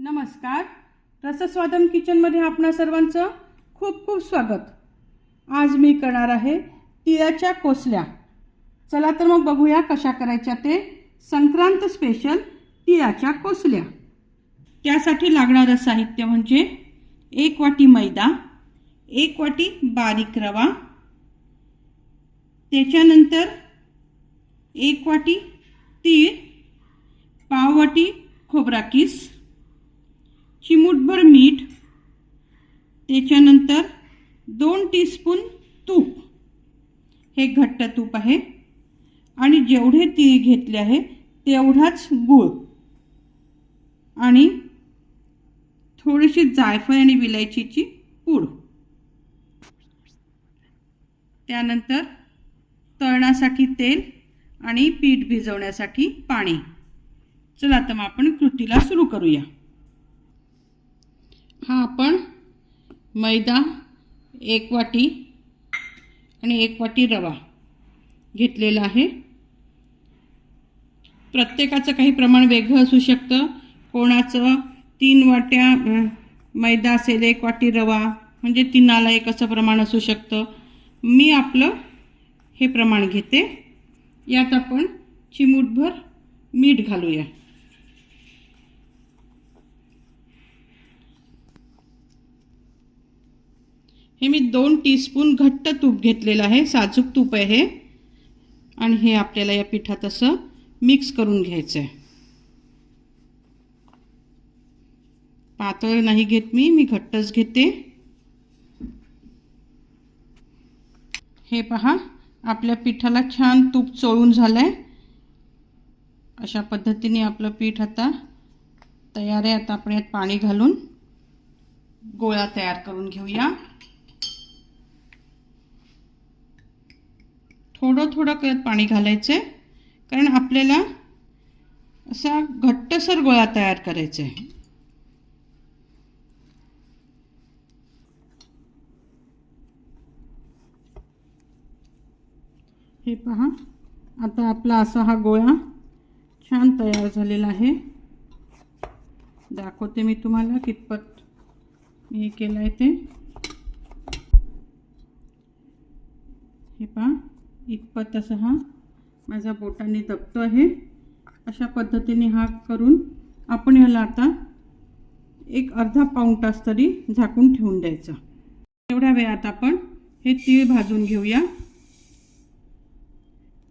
नमस्कार. रसस्वादन किचनमध्ये आपणा सर्वांचं खूप खूप स्वागत. आज मी करणार आहे तिळाच्या कोसल्या. चला तर मग बघूया कशा करायच्या ते संक्रांत स्पेशल तिळाच्या कोसल्या. त्यासाठी लागणारं साहित्य म्हणजे एक वाटी मैदा एक वाटी बारीक रवा त्याच्यानंतर एक वाटी तीळ पाव वाटी खोबरा किस चिमूटभर मीठ त्याच्यानंतर दोन टीस्पून तूप. हे घट्ट तूप आहे आणि जेवढे तीळ घेतले आहे तेवढाच गूळ. आणि थोडीशी जायफळ आणि विलायचीची पूड. त्यानंतर तळणासाठी तेल आणि पीठ भिजवण्यासाठी पाणी. चला तर मग आपण कृतीला सुरू करूया. हा आपण मैदा एक वाटी आणि एक वाटी रवा घेतलेला आहे. प्रत्येकाचं काही प्रमाण वेगळं असू शकतं. कोणाचं तीन वाट्या मैदा असेल एक वाटी रवा म्हणजे तीनाला एक असं प्रमाण असू शकतं. मी आपलं हे प्रमाण घेते. यात आपण चिमूटभर मीठ घालूया. हे मी दोन टीस्पून घट्ट तूप घेतलेलं आहे साजूक तूप आहे हे. आणि हे आपल्याला या पिठात असं मिक्स करून घ्यायचं आहे पातळ नाही घेत मी मी घट्टच घेते. हे पहा. आपल्या पिठाला छान तूप चोळून झालं आहे अशा पद्धतीने आपलं पीठ आता तयार आहे. आता आपण यात पाणी घालून गोळा तयार करून घेऊया. थोडं थोडं करत पाणी घालायचं आहे कारण आपल्याला असा घट्टसर गोळा तयार करायचा आहे हे पहा. आता आपला असा हा गोळा छान तयार झालेला आहे. दाखवते मी तुम्हाला कितपत मी हे केलं आहे ते. हे पहा इतपत असं हा माझा बोटाने दबतो आहे. अशा पद्धतीने हा करून आपण ह्याला आता एक अर्धा पाऊण तास तरी झाकून ठेवून द्यायचा. एवढ्या वेळात आपण हे तीळ भाजून घेऊया.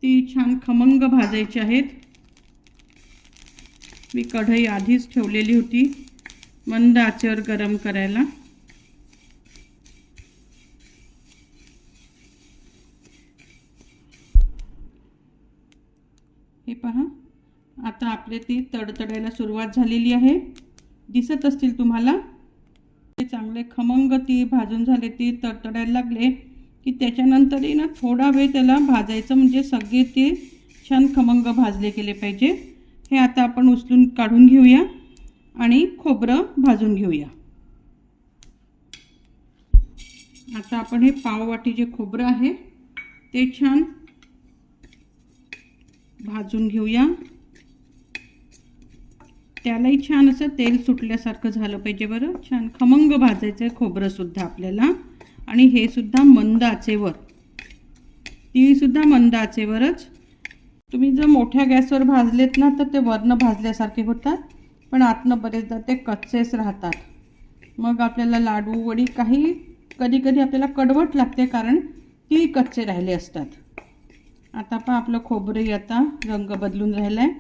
ती छान खमंग भाजायचे आहेत. मी कढई आधीच ठेवलेली होती. मंद आचेवर गरम करायला. हे पहा. आता आपले ती तडतडायला सुरुवात झालेली आहे. दिसत असतील तुम्हाला? ते चांगले खमंग ती भाजून झाले ती तडतडायला लागले. की त्याच्यानंतरही ना थोडा वेळ त्याला भाजायचं म्हणजे सगळे ते छान खमंग भाजले गेले पाहिजे. हे आता आपण उचलून काढून घेऊया आणि खोबरं भाजून घेऊया. आता आपण हे पाववाटी जे खोबरं आहे ते छान भाजून घेऊया. त्यालाही छान असं तेल सुटल्यासारखं झालं पाहिजे बरं. छान खमंग भाजायचं आहे खोबरंसुद्धा आपल्याला. आणि हे सुद्धा मंद आचेवर तीळसुद्धा मंद आचेवरच तुम्ही जर मोठ्या गॅसवर भाजलेत ना तर ते वरनं भाजल्यासारखे होतात पण आतनं बरेचदा ते कच्चेच राहतात. मग आपल्याला लाडू वडी काही कधी कधी आपल्याला कडवट लागते कारण ती कच्चे राहिले असतात. आता पण आपलं खोबरंही आता रंग बदलून राहिलं आहे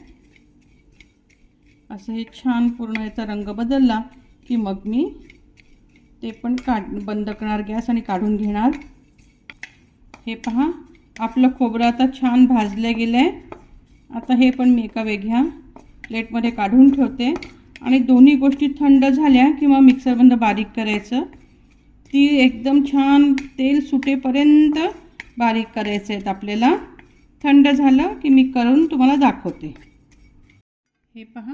असं हे छान पूर्ण याचा रंग बदलला की मग मी ते पण काढ बंद करणार गॅस आणि काढून घेणार. हे पहा आपलं खोबरं आता छान भाजलं गेलं. आहे आता हे पण मी एका वेगळ्या प्लेटमध्ये काढून ठेवते. आणि दोन्ही गोष्टी थंड झाल्या किंवा मिक्सरबंद बारीक करायचं. ती एकदम छान तेल सुटेपर्यंत बारीक करायचं आहेत आपल्याला. थंड झालं की मी करून तुम्हाला दाखवते. हे पहा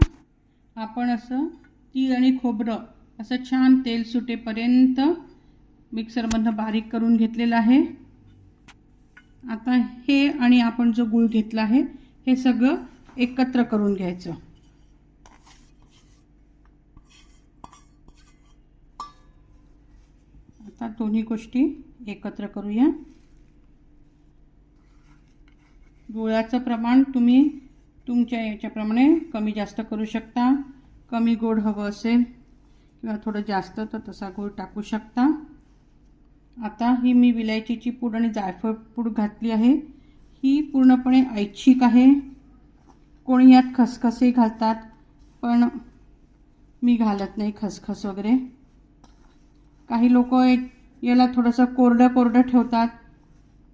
आपण असं तीळ आणि खोबरं असं छान तेल सुटेपर्यंत मिक्सरमधनं बारीक करून घेतलेलं आहे. आता हे आणि आपण जो गूळ घेतला आहे हे सगळं एकत्र करून घ्यायचं. आता दोन्ही गोष्टी एकत्र करूया. गुळाचं प्रमाण तुम्ही तुमच्या याच्याप्रमाणे कमी जास्त करू शकता. कमी गोड हवं असेल. किंवा थोडं जास्त तर तसा गूळ टाकू शकता. आता ही मी विलायचीची पूड आणि जायफळ पूड घातली आहे. ही पूर्णपणे ऐच्छिक आहे. कोणी यात खसखसही घालतात पण मी घालत नाही खसखस वगैरे. काही लोक याला थोडंसं कोरडं कोरडं ठेवतात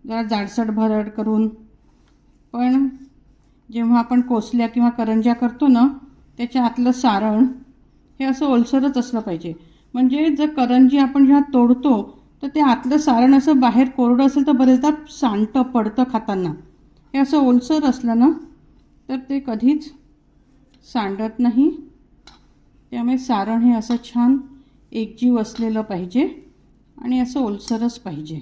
जरा जाडसट भरड करून. पण जेव्हा आपण कोसल्या किंवा करंज्या करतो ना त्याच्या आतलं सारण हे असं ओलसरच असलं पाहिजे. म्हणजे जर करंजी आपण जेव्हा तोडतो तर ते आतलं सारण असं बाहेर कोरडं असेल तर बरेचदा सांडतं पडतं खाताना. हे असं ओलसर असलं ना तर ते कधीच सांडत नाही. त्यामुळे सारण हे असं छान एकजीव असलेलं पाहिजे आणि असं ओलसरच पाहिजे.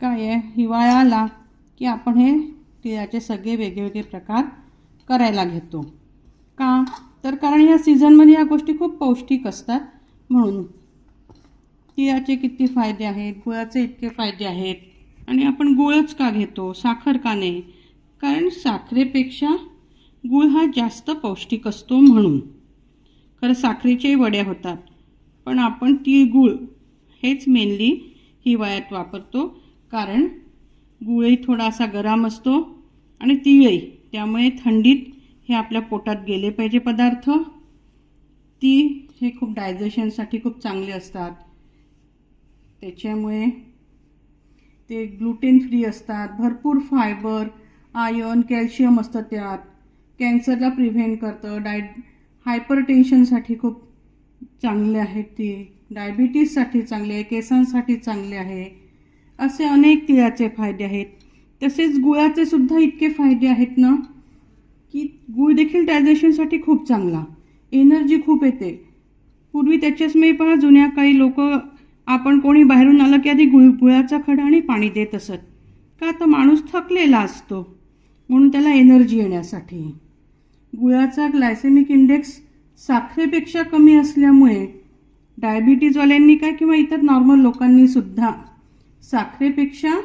काय आहे? हिवाळा आला की आपण हे तिळाचे सगळे वेगवेगळे प्रकार करायला घेतो. का? तर कारण या सीझनमध्ये या गोष्टी खूप पौष्टिक असतात म्हणून. तिळाचे किती फायदे आहेत गुळाचे इतके फायदे आहेत. आणि आपण गुळच का घेतो साखर का नाही? कारण साखरेपेक्षा गुळ हा जास्त पौष्टिक असतो म्हणून. खरं साखरेच्याही वड्या होतात. पण आपण तिळगुळ हेच मेनली हिवाळ्यात वापरतो. कारण गुळही थोडासा गरम असतो आणि तिळही त्यामुळे थंडीत हे आपल्या पोटात गेले पाहिजे पदार्थ. ती हे खूप डायजेशनसाठी खूप चांगले असतात. त्याच्यामुळे ते ग्लुटेन फ्री असतात. भरपूर फायबर आयर्न कॅल्शियम असतं त्यात. कॅन्सरला प्रिव्हेंट करतं. डाय हायपर टेन्शनसाठी खूप चांगले आहेत ते. डायबिटीजसाठी चांगले आहे. केसांसाठी चांगले आहे. असे अनेक तिळाचे फायदे आहेत. तसेच गुळाचे सुद्धा इतके फायदे आहेत ना? की गुळ देखील डायजेशनसाठी खूप चांगला. एनर्जी खूप येते. पूर्वी त्याच्याच मी पहा जुन्या काही लोक आपण कोणी बाहेरून आलं की आधी गुळ गुळाचा खडा आणि पाणी देत असत. का तर माणूस थकलेला असतो? म्हणून त्याला एनर्जी येण्यासाठी. गुळाचा ग्लायसेमिक इंडेक्स साखरेपेक्षा कमी असल्यामुळे डायबिटीजवाल्यांनी काय किंवा इतर नॉर्मल लोकांनी सुद्धा साखरेपेक्षा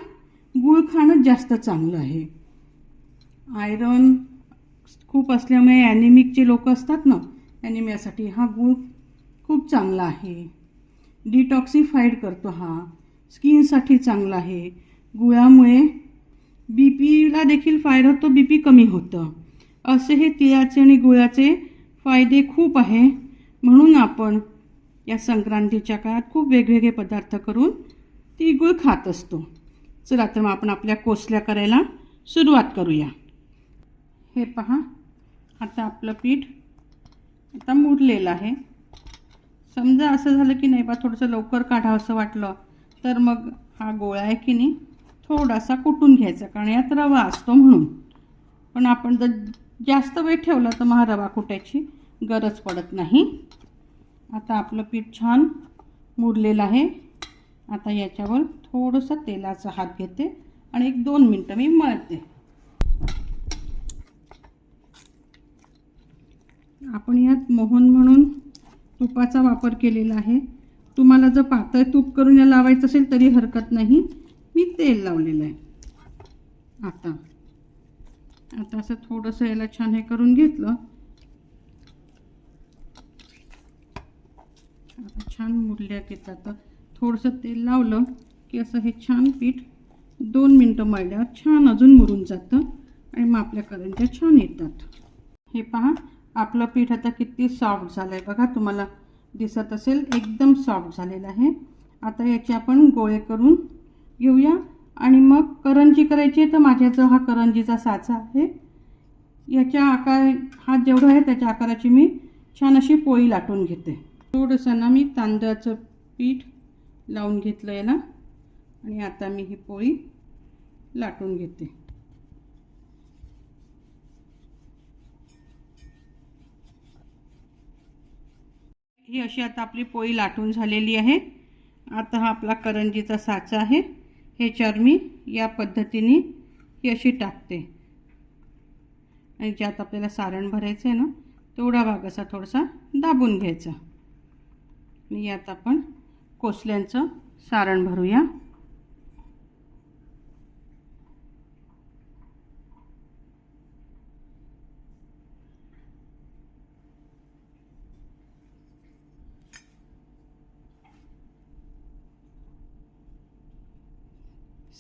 गूळ खाणं जास्त चांगलं आहे. आयरन खूप असल्यामुळे ॲनिमिकचे लोक असतात ना ॲनिमियासाठी हा गूळ खूप चांगला आहे. डिटॉक्सिफाईड करतो हा. स्किनसाठी चांगला आहे. गुळामुळे बी पीला देखील फायदा होतो बी पी कमी होतं. असे हे तिळाचे आणि गुळाचे फायदे खूप आहे. म्हणून आपण या संक्रांतीच्या काळात खूप वेगवेगळे पदार्थ करून तिळगुळ खात असतो. चला तर मग आपण आपल्या कोसल्या करायला सुरुवात करूया. हे पहा. आता आपलं पीठ आता मुरलेलं आहे. समजा असं झालं की नाही बा थोडंसं लवकर काढावं असं वाटलं तर मग हा गोळा आहे की नाही थोडासा कुटून घ्यायचा कारण यात रवा असतो म्हणून. पण आपण जर जास्त वेळ ठेवला तर मग हा रवा कुटायची गरज पडत नाही. आता आपलं पीठ छान मुरलेलं आहे. आता याच्यावर थोडंसं तेलाचा हात घेते आणि एक दोन मिनटं मी मळते. आपण यात मोहन म्हणून तुपाचा वापर केलेला आहे. तुम्हाला जर पातळ तूप करून या लावायचं असेल तरी हरकत नाही. मी तेल लावलेलं आहे. आता. आता असं थोडंसं याला छान हे करून घेतलं. आता छान मुरल्या येतात आता. थोडंसं तेल लावलं की असं हे छान पीठ दोन मिनटं मळल्यावर छान अजून मुरून जातं आणि मग आपल्या करंज्या छान येतात. हे पहा. आपलं पीठ आता किती सॉफ्ट झालं आहे बघा तुम्हाला दिसत असेल एकदम सॉफ्ट झालेलं आहे. आता याचे आपण गोळे करून घेऊया. आणि मग करंजी करायची आहे तर माझ्याजवळ हा करंजीचा साचा आहे. याच्या आकार हा जेवढा आहे त्याच्या आकाराची मी छान अशी पोळी लाटून घेते. थोडंसं ना मी तांदळाचं पीठ लावून घेतलं याला. आणि आता मी ही पोळी लाटून घेते. ही अशी आता आपली पोळी लाटून झालेली आहे. आता हा आपला करंजीचा साचा आहे. ह्याच्यावर मी या पद्धतीने ही अशी टाकते. आणि ज्यात आपल्याला सारण भरायचं आहे ना तेवढा भाग असा थोडासा दाबून घ्यायचा. आणि यात आपण कोसल्यांचं सारण भरूया.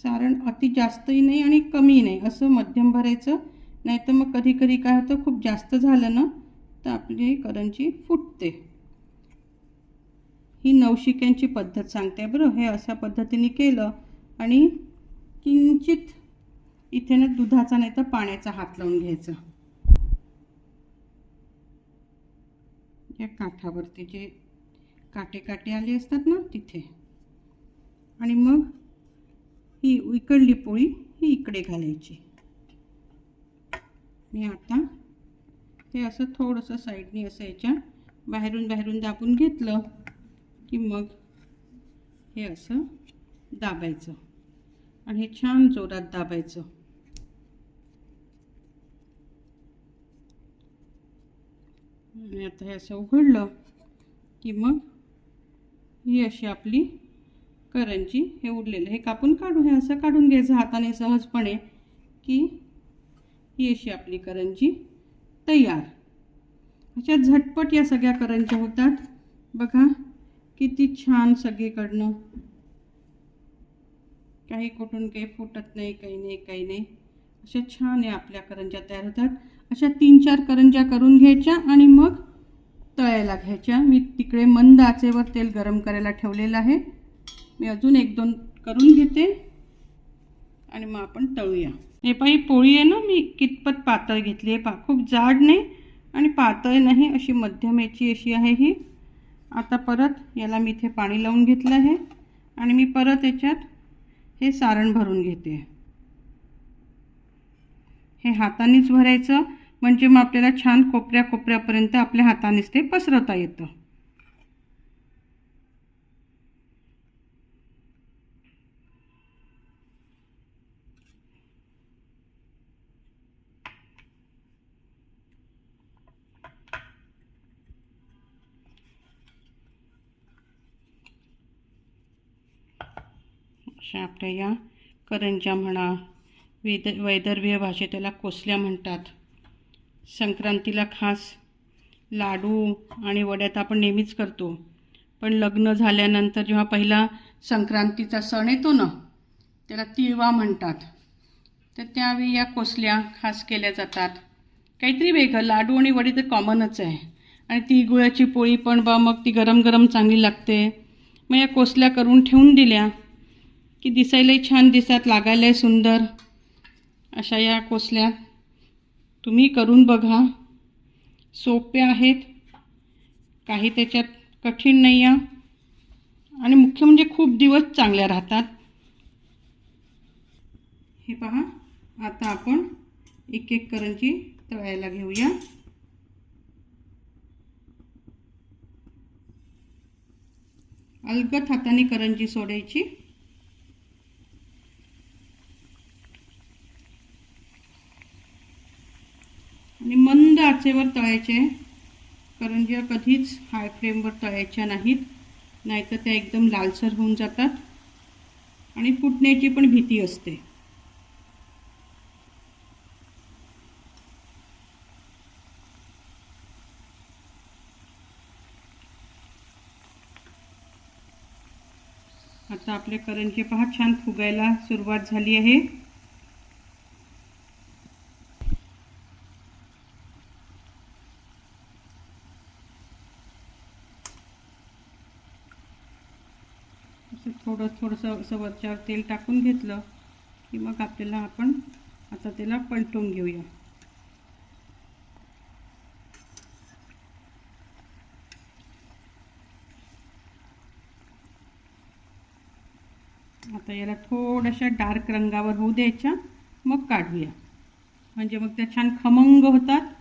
सारण अति जास्तही नाही आणि कमी नाही असं मध्यम भरायचं. नाही तर मग कधी कधी काय होतं खूप जास्त झालं ना तर आपली करंजी फुटते. ही नवशिक्यांची पद्धत सांगते बरं. हे अशा पद्धतीने केलं आणि किंचित इथे ना दुधाचा नाही तर पाण्याचा हात लावून घ्यायचा. या काठावरती जे काटे काटे आले असतात ना तिथे. आणि मग ही इकडली पोळी ही इकडे घालायची. आणि आता हे असं थोडंसं साईडनी असं याच्या बाहेरून बाहेरून दाबून घेतलं की मग हे असं दाबायचं. आणि हे छान जोरात दाबायचं. आणि आता हे असं उघडलं की मग ही अशी आपली करंजी हे उरलेलं हे कापून काढू हे असं काढून घ्यायचं हाताने सहजपणे की ही अशी आपली करंजी तयार. अशा झटपट या सगळ्या करंज्या होतात. बघा किती छान सगळीकडनं. काही कुठून काही फुटत नाही काही नाही काही नाही. अशा छान या आपल्या करंज्या तयार होतात. अशा तीन चार करंज्या करून घ्यायच्या आणि मग तळायला घ्यायच्या. मी तिकडे मंद आचेवर तेल गरम करायला ठेवलेलं आहे. मी अजून एक दोन करून घेते. आणि मग आपण तळूया. हे पाही पोळी आहे ना मी कितपत पातळ घेतली आहे पा खूप जाड नाही आणि पातळ नाही अशी मध्यम याची अशी आहे ही. आता परत याला मी इथे पाणी लावून घेतलं आहे. आणि मी परत याच्यात हे सारण भरून घेते. हे हातानेच भरायचं म्हणजे मग आपल्याला छान कोपऱ्या कोपऱ्यापर्यंत आपल्या हातानेच ते पसरवता येतं अशा आपल्या या करंजा म्हणा वेद वैदर्भीय भाषेत त्याला कोसल्या म्हणतात. संक्रांतीला खास लाडू आणि वड्यात आपण नेहमीच करतो. पण लग्न झाल्यानंतर जेव्हा पहिला संक्रांतीचा सण येतो ना त्याला तिळवा म्हणतात. तर त्यावेळी या कोसल्या खास केल्या जातात. काहीतरी वेगळं लाडू आणि वडी तर कॉमनच आहे. आणि ती गुळाची पोळी पण बा मग ती गरम गरम चांगली लागते. मग या कोसल्या करून ठेवून दिल्या. की दिसायलाही छान दिसतात लागायलाही सुंदर. अशा या कोसल्या तुम्ही करून बघा. सोप्या आहेत. काही त्याच्यात कठीण नाही आहे आणि मुख्य म्हणजे खूप दिवस चांगल्या राहतात. हे पहा. आता आपण एक एक करंजी तळायला घेऊया. अलगद हाताने करंजी सोडायची. आणि मंद आचेवर तळायचे करंज्या कधीच हाय फ्लेमवर तळायच्या नाहीत नाहीतर त्या एकदम लालसर होऊन जातात आणि फुटण्याची पण भीती असते. आता आपले करंजे पहा छान फुगायला सुरुवात झाली आहे. असं थोडं थोडंसं असं वरच्यावर तेल टाकून घेतलं की मग आपल्याला आपण आता त्याला पलटून घेऊया. आता याला थोड्याशा डार्क रंगावर होऊ द्यायच्या मग काढूया. म्हणजे मग त्या छान खमंग होतात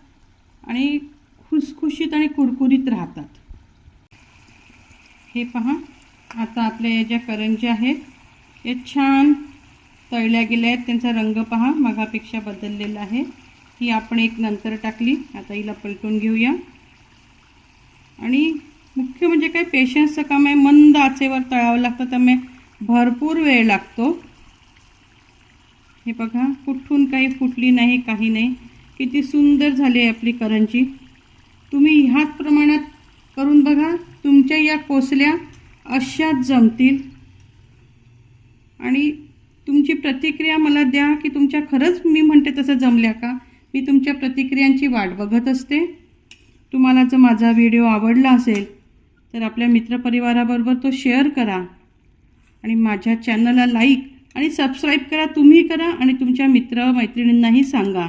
आणि खुसखुशीत आणि कुरकुरीत राहतात. हे पहा. आता आपल्या या ज्या करंज्या आहेत हे छान तळल्या गेल्या आहेत. त्यांचा रंग पहा मगापेक्षा बदललेला आहे. ही आपण एक नंतर टाकली. आता हिला पलटून घेऊया. आणि मुख्य म्हणजे काय पेशन्सचं काम आहे. मंद आचेवर तळावं लागतं त्यामुळे भरपूर वेळ लागतो. हे बघा कुठून काही फुटली नाही काही नाही. किती सुंदर झाली आहे आपली करंजी. तुम्ही ह्याच प्रमाणात करून बघा. तुमच्या या कोसल्या अशाच जमतील. आणि तुमची प्रतिक्रिया मला द्या की तुमच्या खरंच मी म्हणते तसं जमल्या का? मी तुमच्या प्रतिक्रियांची वाट बघत असते. तुम्हाला जर माझा व्हिडिओ आवडला असेल तर आपल्या मित्रपरिवाराबरोबर तो शेअर करा. आणि माझ्या चॅनलला लाईक आणि सबस्क्राईब करा तुम्ही करा आणि तुमच्या मित्र मैत्रिणींनाही सांगा.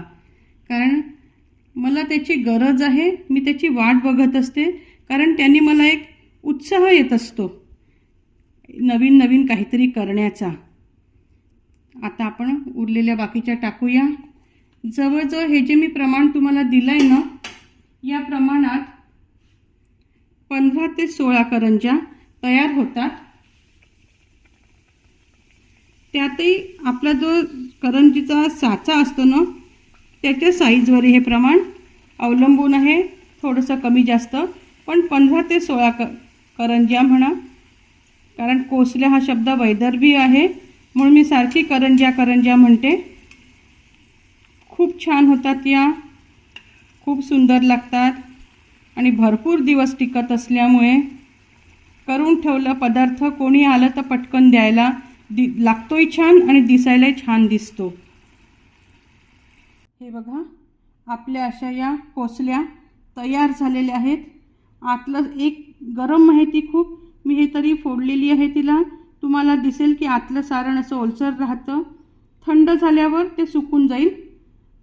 कारण मला त्याची गरज आहे मी त्याची वाट बघत असते. कारण त्यांनी मला एक उत्साह येत असतो. नवीन नवीन काहीतरी करण्याचा. आता आपण उरलेल्या बाकीच्या टाकूया. जवळजवळ हे जे मी प्रमाण तुम्हाला दिलं आहे ना या प्रमाणात पंधरा ते सोळा करंज्या तयार होतात. त्यातही आपला जो करंजीचा साचा असतो ना त्याच्या साईजवर हे प्रमाण अवलंबून आहे थोडंसं कमी जास्त. पण पंधरा ते सोळा क करंज्या म्हणा कारण कोसल्या हा शब्द वैदर्भी आहे म्हणून मी सारखी करंज्या करंज्या म्हणते. खूप छान होतात या. खूप सुंदर लागतात. आणि भरपूर दिवस टिकत असल्यामुळे करून ठेवलं पदार्थ कोणी आलं तर पटकन द्यायला दि लागतोही छान आणि दिसायलाही छान दिसतो. हे बघा आपल्या अशा या कोसल्या तयार झालेल्या आहेत. आतलं एक गरम आहे ती खूप मी हे तरी फोडलेली आहे तिला. तुम्हाला दिसेल की आतलं सारण असं ओलसर राहतं. थंड झाल्यावर ते सुकून जाईल.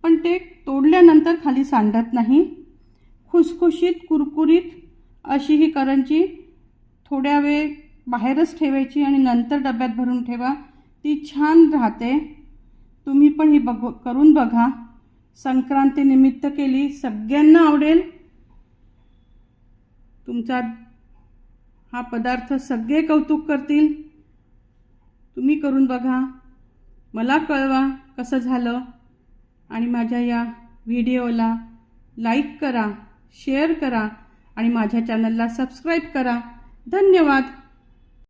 पण ते तोडल्यानंतर खाली सांडत नाही. खुसखुशीत कुरकुरीत अशी ही करंजी थोड्या वेळ बाहेरच ठेवायची आणि नंतर डब्यात भरून ठेवा. ती छान राहते. तुम्ही पण ही बघ करून बघा. संक्रांतीनिमित्त केली. सगळ्यांना आवडेल. तुमचा हा पदार्थ सगळे कौतुक करतील? तुम्ही करून बघा. मला कळवा कसं झालं. आणि माझ्या या व्हिडिओला लाईक करा शेअर करा आणि माझ्या चॅनलला सबस्क्राईब करा. धन्यवाद.